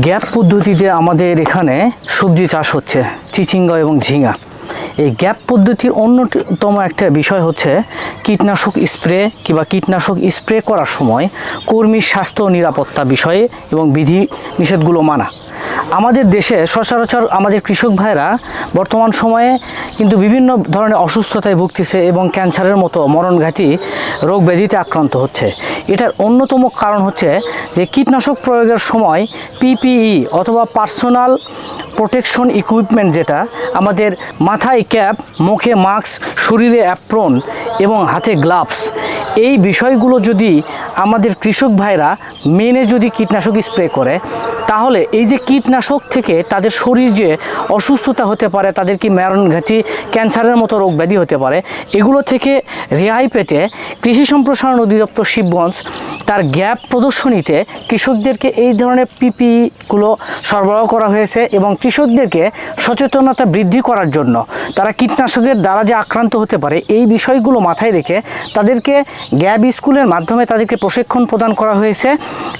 Gap পদ্ধতিতে আমাদের এখানে সবজি চাষ হচ্ছে, চিচিঙ্গা এবং ঝিঙা। এই গ্যাপ পদ্ধতির অন্যতম একটা বিষয় হচ্ছে কীটনাশক স্প্রে কিংবা কীটনাশক স্প্রে করার সময় কর্মীর স্বাস্থ্য নিরাপত্তা বিষয়ে এবং বিধি নিষেধগুলো মানা। আমাদের দেশে সচরাচর আমাদের কৃষক ভাইরা বর্তমান সময়ে কিন্তু বিভিন্ন ধরনের অসুস্থতায় ভুগতেছে এবং ক্যান্সারের মতো মরণঘাতী রোগ ব্যাধিতে আক্রান্ত হচ্ছে। এটার অন্যতম কারণ হচ্ছে যে কীটনাশক প্রয়োগের সময় পিপিই অথবা পার্সোনাল প্রোটেকশন ইকুইপমেন্ট যেটা, আমাদের মাথায় ক্যাপ, মুখে মাস্ক, শরীরে অ্যাপ্রন এবং হাতে গ্লাভস এই বিষয়গুলো যদি আমাদের কৃষক ভাইরা মেনে যদি কীটনাশক স্প্রে করে, তাহলে এই যে কীটনাশক থেকে তাদের শরীর যে অসুস্থতা হতে পারে, তাদের কি ম্যারণঘাতী ক্যান্সারের মতো রোগ ব্যাধি হতে পারে, এগুলো থেকে রেহাই পেতে কৃষি সম্প্রসারণ অধিদপ্তর শিবগঞ্জ তার গ্যাপ প্রদর্শনীতে কৃষকদেরকে এই ধরনের পিপিগুলো সরবরাহ করা হয়েছে এবং কৃষকদেরকে সচেতনতা বৃদ্ধি করার জন্য তারা কীটনাশকের দ্বারা যে আক্রান্ত হতে পারে, এই বিষয়গুলো মাথায় রেখে তাদেরকে গ্যাপ স্কুলের মাধ্যমে তাদেরকে প্রশিক্ষণ প্রদান করা হয়েছে।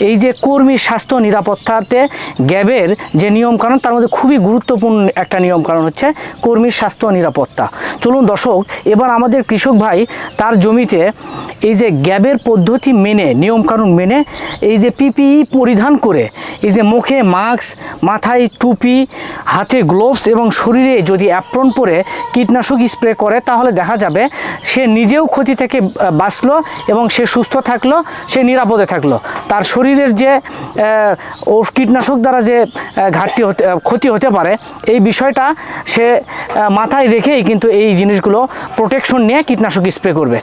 এই যে কর্মীর স্বাস্থ্য নিরাপত্তাতে গ্যাবের যে নিয়ম নিয়মকানুন, তার মধ্যে খুবই গুরুত্বপূর্ণ একটা নিয়ম নিয়মকানুন হচ্ছে কর্মীর স্বাস্থ্য নিরাপত্তা। চলুন দর্শক, এবার আমাদের কৃষক ভাই তার জমিতে এই যে গ্যাবের পদ্ধতি মেনে, নিয়মকানুন মেনে এই যে পিপিই পরিধান করে, এই যে মুখে মাস্ক, মাথায় টুপি, হাতে গ্লোভস এবং শরীরে যদি অ্যাপ্রন পরে কীটনাশক স্প্রে করে, তাহলে দেখা যাবে সে নিজেও ক্ষতি থেকে বাঁচলো এবং সে সুস্থ থাকল, সে নিরাপদে থাকল। তার শরীরের যে কীটনাশক দ্বারা যে ঘাটতি হতে ক্ষতি হতে পারে, এই বিষয়টা সে মাথায় রেখেই কিন্তু এই জিনিসগুলো প্রোটেকশন নিয়ে কীটনাশক স্প্রে করবে।